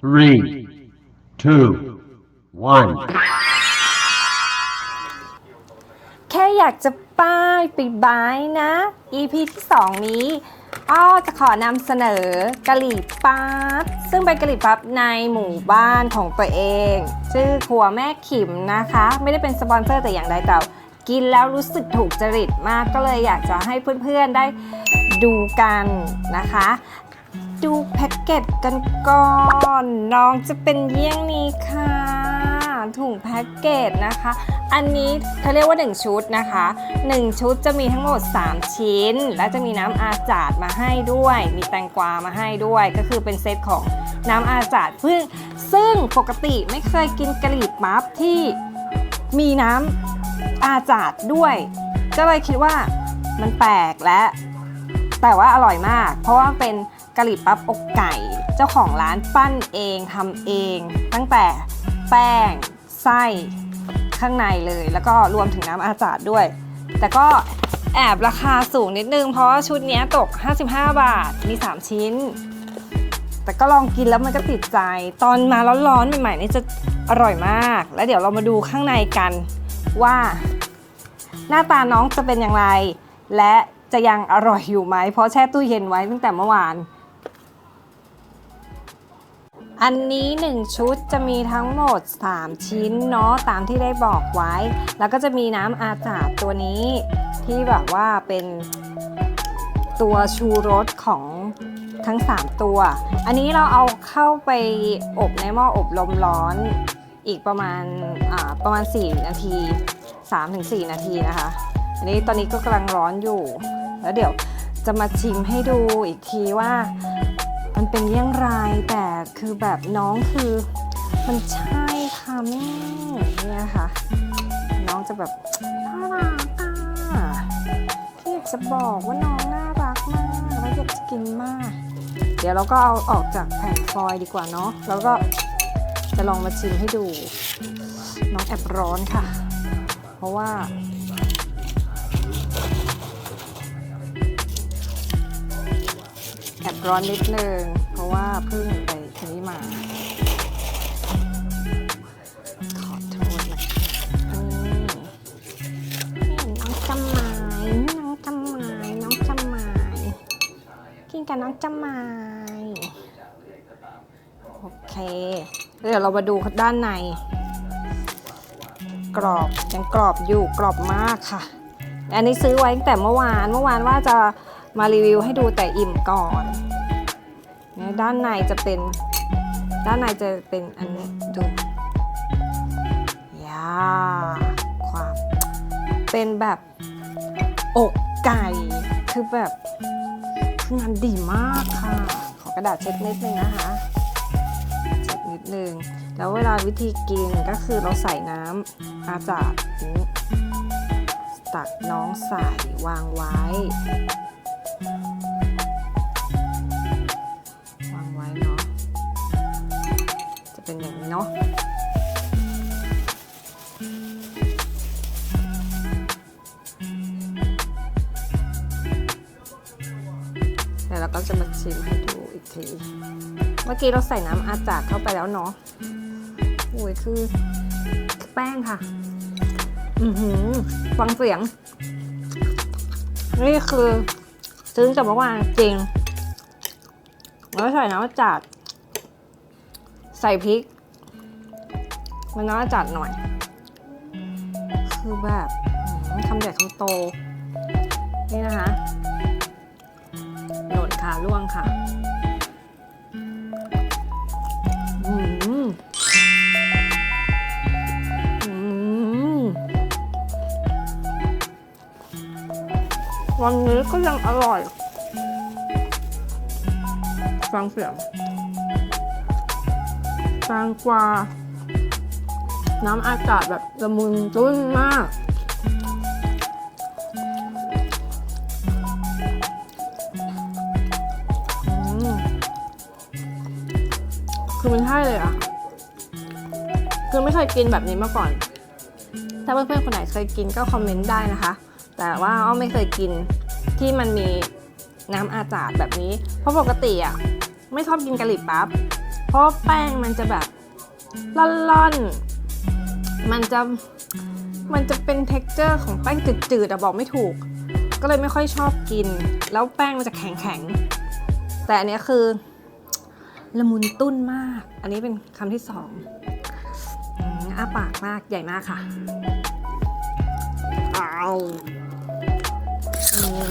three, two, one. แค่อยากจะป้ายไปบายนะ EP ที่ 2 นี้ อ้อจะขอนำเสนอกะหรี่ปั๊บ ซึ่งเป็นกะหรี่ปั๊บในหมู่บ้านของตัวเอง ชื่อครัวแม่ขิมนะคะ ไม่ได้เป็นสปอนเซอร์แต่อย่างใดแต่กินแล้วรู้สึกถูกจริตมากก็เลยอยากจะให้เพื่อนๆได้ดูกันนะคะ ดูแพ็กเกจกันก่อน น้องจะเป็นเยี่ยงนี้ค่ะ ถุงแพ็กเกจนะคะ อันนี้เขาเรียกว่า 1 ชุดนะคะ 1 ชุดจะมีทั้งหมด 3 ชิ้น และจะมีน้ำอาจาดมาให้ด้วย มีแตงกวามาให้ด้วย ก็คือเป็นเซตของน้ำอาจาดซึ่งซึ่งปกติไม่เคยกินกะหรี่ปั๊บที่มีน้ำอาจาดด้วย ก็เลยคิดว่ามันแปลกและ แต่ว่าอร่อยมาก เพราะว่าเป็น กะหรี่ปั๊บอกไก่ เจ้าของร้านปั้นเองทำเอง ตั้งแต่แป้งไส้ข้างในเลย แล้วก็รวมถึงน้ำอาจาดด้วย แต่ก็แอบราคาสูงนิดนึง เพราะว่าชุดนี้ตก 55 บาท มี 3 ชิ้น แต่ก็ลองกินแล้วมันก็ติดใจ ตอนมาร้อนๆใหม่ๆนี่จะอร่อยมาก แล้วเดี๋ยวเรามาดูข้างในกันว่า หน้าตาน้องจะเป็นอย่างไร และจะยังอร่อยอยู่ไหม เพราะแช่ตู้เย็นไว้ตั้งแต่เมื่อวาน อันนี้ 1 ชุดจะมีทั้งหมด 3 ชิ้นเนาะตามที่ได้บอกไว้ แล้วก็จะมีน้ำอาจาดตัวนี้ที่แบบว่าเป็นตัวชูรสของทั้ง 3 ตัว อันนี้เราเอาเข้าไปอบในหม้ออบลมร้อนอีกประมาณอ่าประมาณ 4 นาที 3-4 นาทีนะคะ อันนี้ตอนนี้ก็กำลังร้อนอยู่ แล้วเดี๋ยวจะมาชิมให้ดูอีกทีว่า มันเป็นเยี่ยงไรแต่คือแบบน้องคือมันใช่ค่ะแม่เนี่ยค่ะ น้องจะแบบน่ารักอะที่อยากจะบอกว่าน้องน่ารักมากแล้วอยากจะกินมาก เดี๋ยวเราก็เอาออกจากแผ่นฟอยล์ดีกว่าเนาะแล้วก็จะลองมาชิมให้ดู น้องแอบร้อนค่ะ เพราะว่า อบร้อนนิดนึง เพราะว่าเพิ่งไปทีนี้มา ขอโทษนะคะนี่น้องจำหมายน้องจำหมายน้องจำหมายกินกับน้องจำหมายโอเค เดี๋ยวเรามาดูด้านใน กรอบยังกรอบอยู่กรอบมากค่ะ อันนี้ซื้อไว้ตั้งแต่เมื่อวานเมื่อวานว่าจะ มารีวิวให้ดูแต่อิ่มก่อนด้านในจะเป็น ด้านในจะเป็นอันนี้ดูยาความเป็นแบบอกไก่ คือแบบงานดีมากค่ะ ขอกระดาษเช็ดนิดนึงนะคะ เช็ดนิดนึง แล้วเวลาวิธีกินก็คือเราใส่น้ำอาจาดนี้ตักน้องใส่วางไว้ วางไว้เนาะ จะเป็นอย่างนี้เนาะเดี๋ยวเราก็จะมาชิมให้ดูอีกที เมื่อกี้เราใส่น้ำอาจาดเข้าไปแล้วเนาะโอ้ยคือแป้งค่ะ อือหือ ฟังเสียง นี่คือ ซื้อจากเมื่อวานจริง แล้วใส่น้ำจัด ใส่พริก มันน้ำจัดหน่อย คือแบบคำใหญ่คำโต นี่นะคะโหนขาล่วงค่ะ วันนี้ก็ยังอร่อย ฟังเสียงแตงกวาน้ำอากาศแบบละมุนตุ้นมาก คือมันใช่เลยอะ คือไม่เคยกินแบบนี้มาก่อน ถ้าเพื่อนๆคนไหนเคยกินก็คอมเมนต์ได้นะคะ แต่ว่าอ้อไม่เคยกินที่มันมีน้ำอาจาดแบบนี้ เพราะปกติอะไม่ชอบกินกะหรี่ปั๊บ เพราะแป้งมันจะแบบล่อนๆ มันจะมันจะเป็น t e x t อร์ของแป้งจืดๆอะบอกไม่ถูก ก็เลยไม่ค่อยชอบกิน แล้วแป้งมันจะแข็งๆ แต่อันนี้คือละมุนตุ้นมาก อันนี้เป็นคำที่สองอืมอ้าปากมากใหญ่มากค่ะอ้าว อัน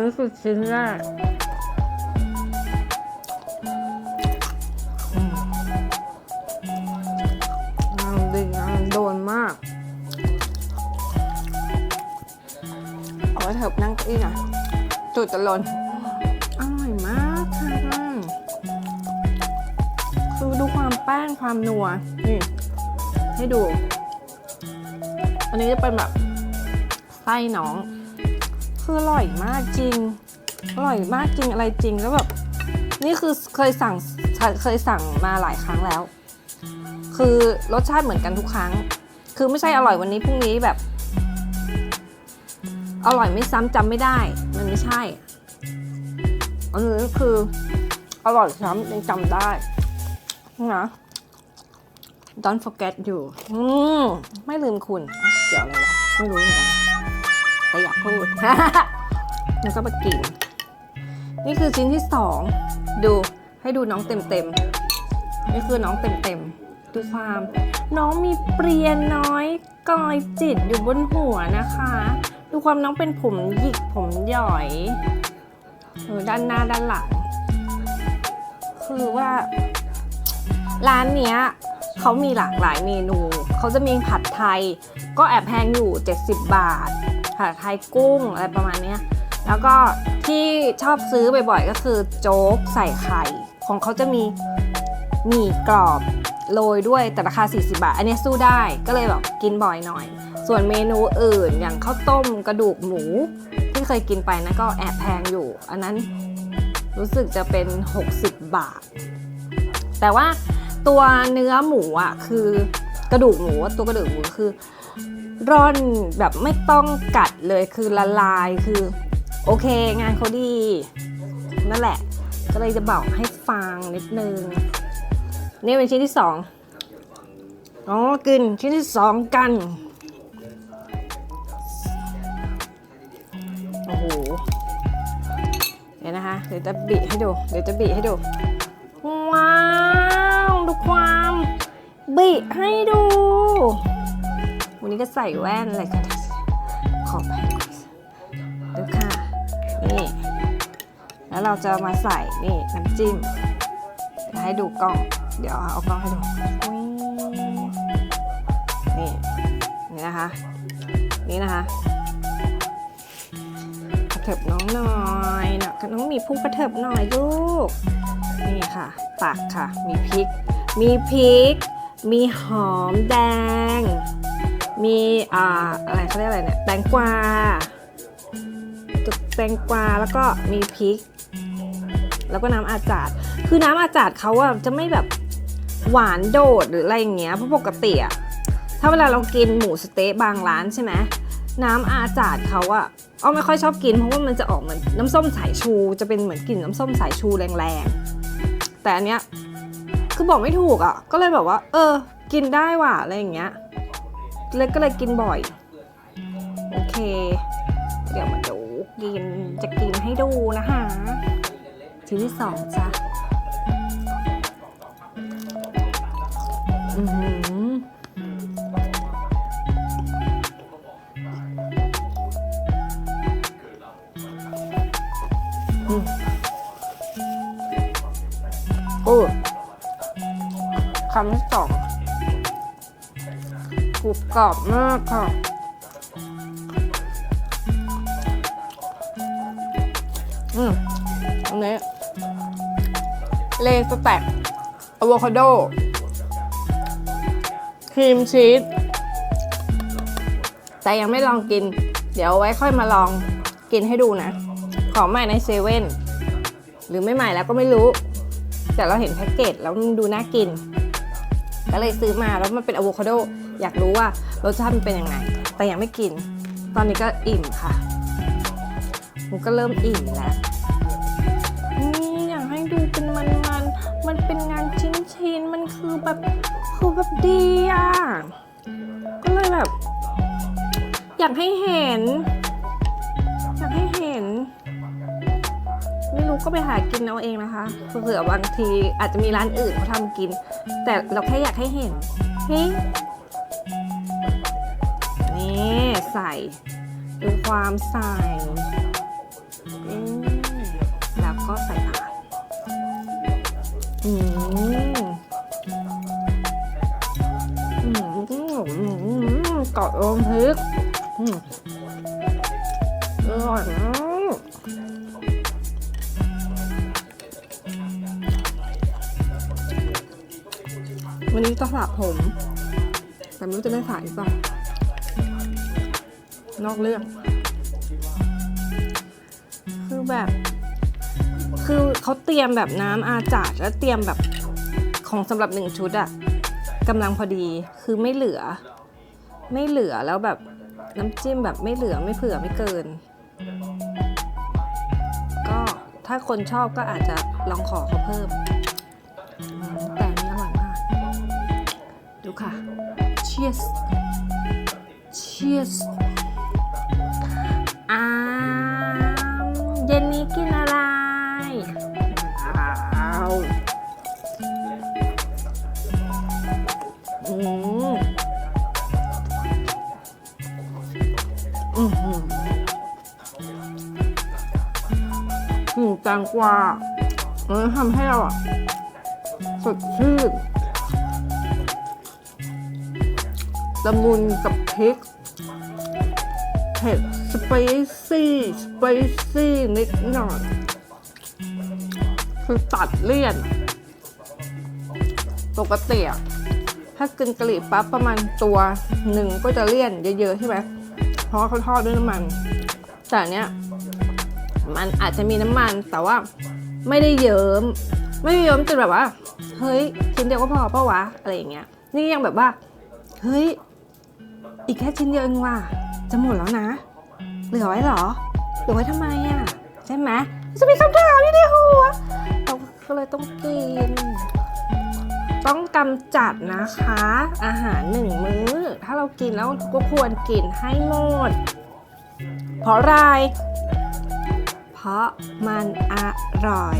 นี้คือชิ้นแรกงามดีงามโดนมากเอาไว้เถอะนั่งเก้าอี้หน่อยจุดจะหล่น ร่อยมากค่ะคือดูความแป้งความนัว นี่ ให้ดู อันนี้จะเป็นแบบไส้น้อง คืออร่อยมากจริง อร่อยมากจริงอะไรจริงแล้วแบบนี่คือเคยสั่งเคยสั่งมาหลายครั้งแล้ว คือรสชาติเหมือนกันทุกครั้ง คือไม่ใช่อร่อยวันนี้พรุ่งนี้แบบ อร่อยไม่ซ้ำจำไม่ได้ มันไม่ใช่ อันนี้คืออร่อยซ้ำยังจำได้นะ don't forget you อืมไม่ลืมคุณ เกี่ยวอะไรวะไม่รู้เหมือนกันแต่อยากพูดแล้วก็มากิน นี่คือชิ้นที่สองดูให้ดูน้องเต็มเต็มนี่คือน้องเต็มเต็มดูความน้องมีเปรียนน้อยกอยจิตอยู่บนหัวนะคะ ดูความน้องเป็นผมหยิกผมหย่อย ด้านหน้าด้านหลัง คือว่า ร้านเนี้ยเขามีหลากหลายเมนู เขาจะมีผัดไทย ก็แอบแพงอยู่ 70 บาท ผัดไทยกุ้งอะไรประมาณนี้แล้วก็ที่ชอบซื้อบ่อยๆ ก็คือโจ๊กใส่ไข่ ของเขาจะมีหมี่กรอบโรยด้วยแต่ราคา 40 บาท อันนี้สู้ได้ก็เลยแบบกินบ่อยหน่อย ส่วนเมนูอื่นอย่างข้าวต้มกระดูกหมู ที่เคยกินไปนะก็แอบแพงอยู่ อันนั้นรู้สึกจะเป็น 60 บาท แต่ว่าตัวเนื้อหมูอะคือกระดูกหมูตัวกระดูกหมูคือร่อนแบบไม่ต้องกัดเลยคือละลายคือโอเคงานเขาดี นั่นแหละ ก็เลยจะบอกให้ฟังนิดนึง นี่เป็นชิ้นที่สองอ๋อกินชิ้นที่สองกัน โอ้โหเดี๋ยวนะคะ เดี๋ยวจะบีให้ดู เดี๋ยวจะบีให้ดู ว้าว ดูความบีให้ดู วันนี้ก็ใส่แว่นอะไรกันขอแพงดูค่ะ นี่ แล้วเราจะมาใส่ นี่น้ำจิ้มให้ดูกล้อง เดี๋ยวเอากล้องให้ดู นี่ นี่นะคะ นี่นะคะ เถิบน้องหน่อยนะน้องมีผู้กระเถิบหน่อยลูก นี่ค่ะตักค่ะ มีพริก มีพริก มีหอมแดง มีอ่าอะไรเขาเรียกอะไรเนี่ย แตงกวาตุกแตงกวาแล้วก็มีพริก แล้วก็น้ำอาจาดคือน้ำอาจาดเขาอะจะไม่แบบหวานโดดหรืออะไรอย่างเงี้ย เพราะปกติอะถ้าเวลาเรากินหมูสเต๊ะบางร้านใช่ไหมน้ำอาจาดเขาอะ อ้อไม่ค่อยชอบกิน เพราะว่ามันจะออกเหมือนน้ำส้มสายชู จะเป็นเหมือนกลิ่นน้ำส้มสายชูแรงๆ แต่อันเนี้ยคือบอกไม่ถูกอะก็เลยแบบว่า เออ กินได้ว่ะอะไรอย่างเงี้ยเลยก็เลยกินบ่อย โอเค เดี๋ยวมาดูกินจะกินให้ดูนะคะชิ้นที่สองจ้ะอือ คำที่สองกรุบกรอบมากค่ะ อืมอันนี้เลสแต็กอะโวคาโด ครีมชีส แต่ยังไม่ลองกิน เดี๋ยวไว้ค่อยมาลองกินให้ดูนะ ของใหม่ในเซเว่น หรือไม่ใหม่แล้วก็ไม่รู้ แต่เราเห็นแพ็กเกจแล้วมันดูน่ากิน ก็เลยซื้อมาแล้วมันเป็นอะโวคาโดอยากรู้ว่ารสชาติมันเป็นยังไง แต่ยังไม่กิน ตอนนี้ก็อิ่มค่ะผมก็เริ่มอิ่มแล้วนี่อยากให้ดูเป็นมันมันๆมันเป็นงานชิ้นชิ้นๆมันคือแบบคือแบบดีอะก็เลยแบบ อยากให้เห็น ก็ไปหากินเอาเองนะคะเผื่อบางทีอาจจะมีร้านอื่นเขาทำกิน แต่เราแค่อยากให้เห็นเฮ้นี่ใส่ดูความใส่แล้วก็ใส่ผักอืมอืมอืมอืมกรอบอมพริกอืมอร่อยมาก วันนี้จะสระผม แต่ไม่รู้จะได้สระหรือเปล่านอกเรื่อง คือแบบ คือเขาเตรียมแบบน้ำอาจาดแล้วเตรียมแบบของสำหรับหนึ่งชุดอะกำลังพอดีคือไม่เหลือ ไม่เหลือแล้วแบบน้ำจิ้มแบบไม่เหลือไม่เผื่อไม่เกิน ก็ถ้าคนชอบก็อาจจะลองขอเขาเพิ่ม ดูค่ะ cheers cheers อ้าวเย็นนี้กินอะไรอ้าวอืมอือหืออืมแตงกวามันทำให้เราอะสดชื่น ละมุนกับพริกเผ็ดสไปซี่สไปซี่นิดหน่อยคือตัดเลี่ยน ปกติถ้ากินกะหรี่ปั๊บประมาณตัวหนึ่งก็จะเลี่ยนเยอะๆใช่ไหมเพราะเขาทอดด้วยน้ำมัน แต่อันเนี้ยมันอาจจะมีน้ำมันแต่ว่าไม่ได้เยิ้มไม่เยิ้มจนแบบว่า เฮ้ยชิ้นเดียวก็พอเปะวะอะไรอย่างเงี้ย นี่ยังแบบว่า เฮ้ย อีกแค่ชิ้นเดียวเองว่ะ จะหมดแล้วนะ เหลือไว้เหรอ เหลือไว้ทำไมอะ ใช่ไหมจะมีคำถามอยู่ในหัวเราก็เลยต้องกิน ต้องกำจัดนะคะ อาหารหนึ่งมื้อ ถ้าเรากินแล้วก็ควรกินให้หมด เพราะอะไร เพราะมันอร่อย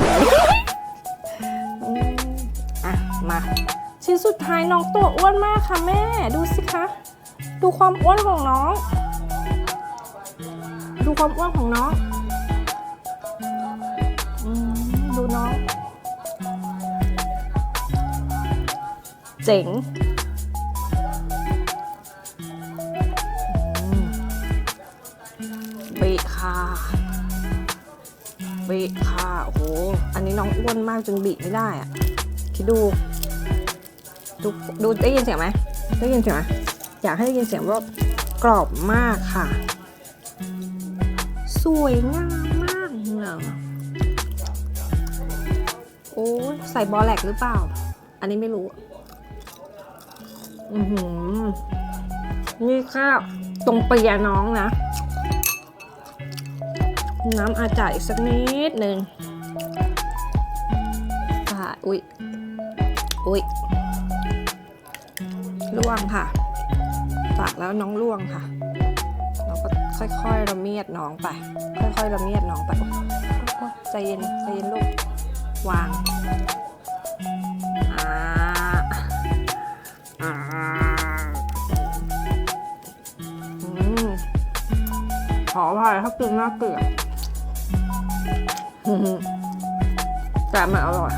อะมาชิ้นสุดท้ายน้องตัวอ้วนมากค่ะแม่ ดูสิคะ ดูความอ้วนของน้อง ดูความอ้วนของน้องอดูน้อง เจ๋งอืมบิค่ะบิค่ะโอ้โห อันนี้น้องอ้วนมากจนบีไม่ได้อะคิดดู ดู ดูได้ยินเสียงไหม ได้ยินเสียงไหม อยากให้ได้ยินเสียงว่ากรอบมากค่ะ สวยงามมากเลยโอ้ใส่บอลแลกหรือเปล่า อันนี้ไม่รู้ อือหือ นี่แค่ตรงเปียน้องนะ น้ำอาจารย์อีกสักนิดหนึ่งอ่าอุ๊ย อุ๊ยล่วงค่ะ ปากแล้วน้องล่วงค่ะ เราก็ค่อยๆระเมียดน้องไป ค่อยๆระเมียดน้องไปใจเย็นใจเย็นลูกวางอ่าอ่าอืมขออภัยถ้ากินน่าเกลียดอืมแต่มันอร่อย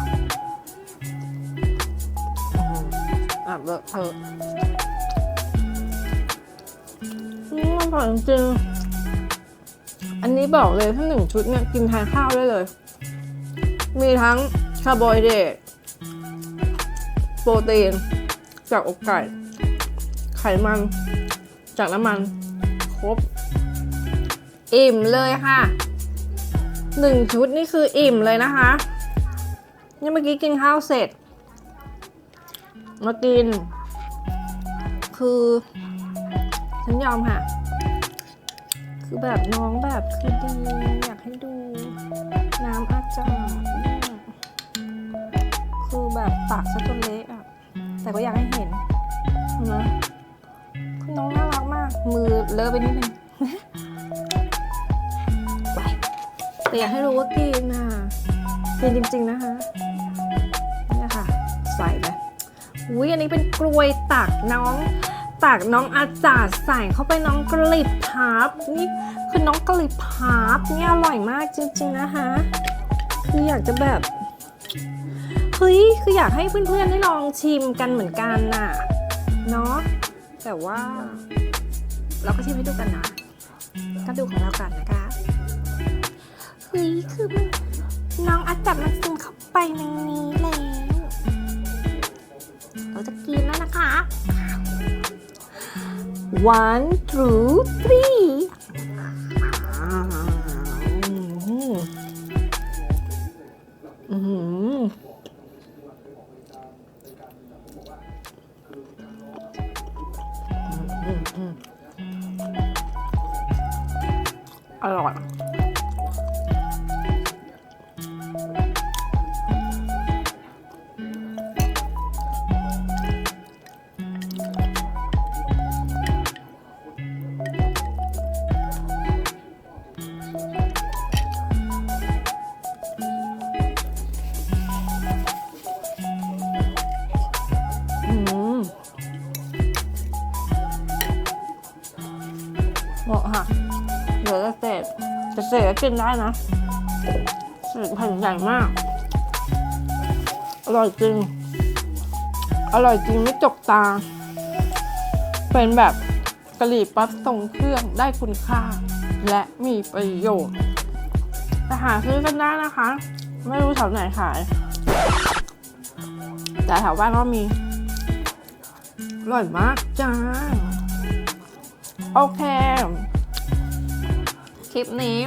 อะเลอะเทอะอืมอร่อยจริงๆ อันนี้บอกเลยถ้าหนึ่งชุดเนี่ยกินแทนข้าวได้เลย มีทั้งคาร์โบไฮเดรตโปรตีน จากอกไก่ ไขมัน จากน้ำมัน ครบ อิ่มเลยค่ะหนึ่งชุดนี่คืออิ่มเลยนะคะนี่เมื่อกี้กินข้าวเสร็จ มากิน คือ ฉันยอมค่ะ คือแบบน้องแบบคือดีอยากให้ดู น้ำอาจารย์เนี่ยคือแบบปากซะจนเละอะ แต่ก็อยากให้เห็นนะคือน้องน่ารักมาก มือเลอะไปนิดนึงไปแต่อยากให้รู้ว่ากินอะกินจริง ๆ นะคะนี่ค่ะใส่ไปอุ้ยอันนี้เป็นกลวยตักน้อง ตักน้องอาจารย์ใส่เข้าไปน้องกลิบทับนี่คือน้องกลิบทับเนี่ยอร่อยมากจริง ๆนะคะ คืออยากจะแบบเฮ้ยคืออยากให้เพื่อนๆได้ลองชิมกันเหมือนกันน่ะเนาะแต่ว่า เราก็ชิมให้ดูกันนะก็ดูของเรากันนะคะเฮ้ยคือมันน้องอาจับมันซึมเข้าไปในนี้แล้วเราจะกินแล้วนะคะ one two three กินได้นะแผ่นใหญ่มาก อร่อยจริง อร่อยจริงไม่จกตา เป็นแบบกะหรี่ปั๊บทรงเครื่องได้คุณค่า และมีประโยชน์ไปหาซื้อกันได้นะคะ ไม่รู้แถวไหนขาย แต่แถวบ้านก็มี อร่อยมากจ้า โอเค คลิปนี้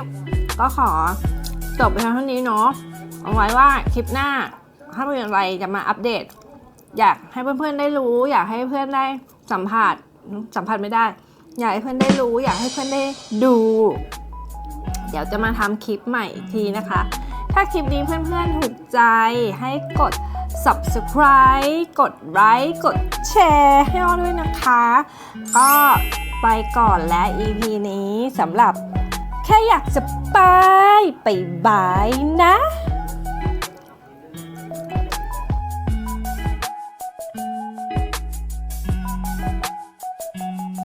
ก็ขอจบไปเท่านี้เนาะเอาไว้ว่าคลิปหน้าถ้ามีอะไรจะมาอัปเดต อยากให้เพื่อนๆได้รู้ อยากให้เพื่อนได้สัมผัสสัมผัสไม่ได้ อยากให้เพื่อนได้รู้ อยากให้เพื่อนได้ดู เดี๋ยวจะมาทำคลิปใหม่อีกทีนะคะ ถ้าคลิปนี้เพื่อนๆถูกใจให้กด subscribe กดไลค์กดแชร์ให้อ้อด้วยนะคะ ก็ไปก่อนและ EP นี้สำหรับ แค่อยากจะไปไปบายนะ